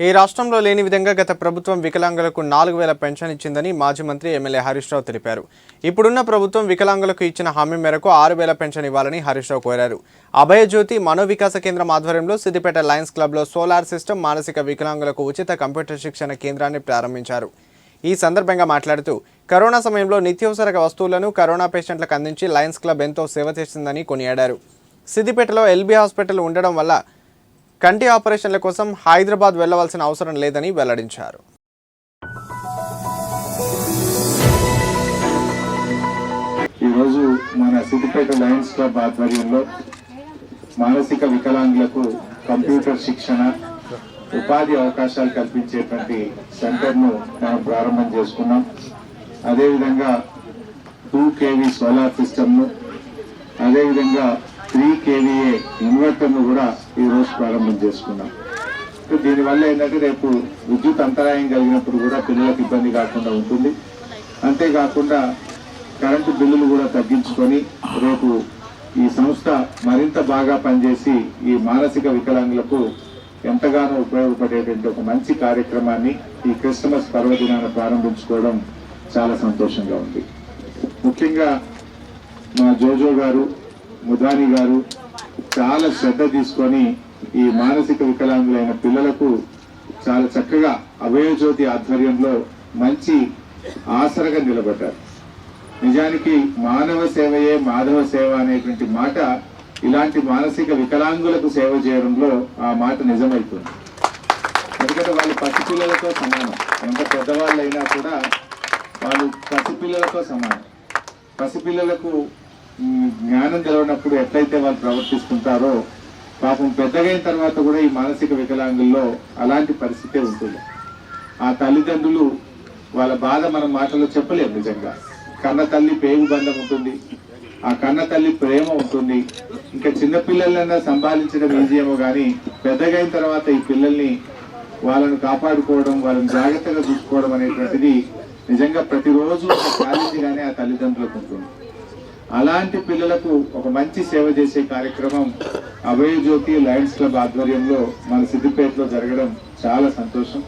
ఈ రాష్ట్రంలో లేని విధంగా గత ప్రభుత్వం వికలాంగులకు నాలుగు వేల పెన్షన్ ఇచ్చిందని మాజీ మంత్రి ఎమ్మెల్యే హరీష్ రావు తెలిపారు. ఇప్పుడున్న ప్రభుత్వం వికలాంగులకు ఇచ్చిన హామీ మేరకు ఆరు వేల పెన్షన్ ఇవ్వాలని హరీష్ రావు కోరారు. అభయజ్యోతి మనోవికాస కేంద్రం ఆధ్వర్యంలో సిద్దిపేట లయన్స్ క్లబ్లో సోలార్ సిస్టమ్ మానసిక వికలాంగులకు ఉచిత కంప్యూటర్ శిక్షణ కేంద్రాన్ని ప్రారంభించారు. ఈ సందర్భంగా మాట్లాడుతూ కరోనా సమయంలో నిత్యావసర వస్తువులను కరోనా పేషెంట్లకు అందించి లయన్స్ క్లబ్ ఎంతో సేవ చేసిందని కొనియాడారు. సిద్దిపేటలో ఎల్బీ హాస్పిటల్ ఉండడం వల్ల కంటి ఆపరేషన్ల కోసం హైదరాబాద్ వెళ్ళవలసిన అవసరం లేదని వెల్లడించారు. ఈరోజు మన సిద్దిపేట లయన్స్ క్లబ్ ఆధ్వర్యంలో మానసిక వికలాంగులకు కంప్యూటర్ శిక్షణ ఉపాధి అవకాశాలు కల్పించేటువంటి సెంటర్ను మనం ప్రారంభం చేసుకున్నాం. అదేవిధంగా టూ కేవీ సోలార్ సిస్టమ్ను అదేవిధంగా త్రీ కేవీఏ ఇన్వర్టర్ను కూడా ఈరోజు ప్రారంభం చేసుకున్నాం. దీనివల్ల ఏంటంటే రేపు విద్యుత్ అంతరాయం కలిగినప్పుడు కూడా పిల్లలకు ఇబ్బంది కాకుండా ఉంటుంది. అంతేకాకుండా కరెంటు బిల్లులు కూడా తగ్గించుకొని రేపు ఈ సంస్థ మరింత బాగా పనిచేసి ఈ మానసిక వికలాంగులకు ఎంతగానో ఉపయోగపడేటువంటి ఒక మంచి కార్యక్రమాన్ని ఈ క్రిస్మస్ పర్వదినాన్ని ప్రారంభించుకోవడం చాలా సంతోషంగా ఉంది. ముఖ్యంగా మా జోజో గారు ముదాని గారు చాలా శ్రద్ధ తీసుకొని ఈ మానసిక వికలాంగులైన పిల్లలకు చాలా చక్కగా అభయజ్యోతి ఆధ్వర్యంలో మంచి ఆసరగా నిలబడ్డారు. నిజానికి మానవ సేవయే మాధవ సేవ అనేటువంటి మాట ఇలాంటి మానసిక వికలాంగులకు సేవ చేయడంలో ఆ మాట నిజమవుతుంది ఎందుకంటే వాళ్ళు పసిపిల్లలతో సమానం. ఎంత పెద్దవాళ్ళైనా కూడా వాళ్ళు పసిపిల్లలతో సమానం. పసిపిల్లలకు జ్ఞానం తెలవనప్పుడు ఎట్లయితే వాళ్ళు ప్రవర్తిస్తుంటారో పాపం పెద్దగైన తర్వాత కూడా ఈ మానసిక వికలాంగుల్లో అలాంటి పరిస్థితే ఉంటుంది. ఆ తల్లిదండ్రులు వాళ్ళ బాధ మన మాటలో చెప్పలేము నిజంగా. కన్న తల్లి పేగు బంధం ఉంటుంది. ఆ కన్న తల్లి ప్రేమ ఉంటుంది. ఇంకా చిన్నపిల్లలైనా సంపాదించడం ఈజీయేమో కానీ పెద్దగైన తర్వాత ఈ పిల్లల్ని వాళ్ళను కాపాడుకోవడం వాళ్ళని జాగ్రత్తగా చూసుకోవడం అనేటువంటిది నిజంగా ప్రతిరోజు ఒక ఛాలెంజ్ గానే ఆ తల్లిదండ్రులకు ఉంటుంది. అలాంటి పిల్లలకు ఒక మంచి సేవ చేసే కార్యక్రమం అభయజ్యోతి లయన్స్ క్లబ్ ఆధ్వర్యంలో మన సిద్దిపేటలో జరగడం చాలా సంతోషం.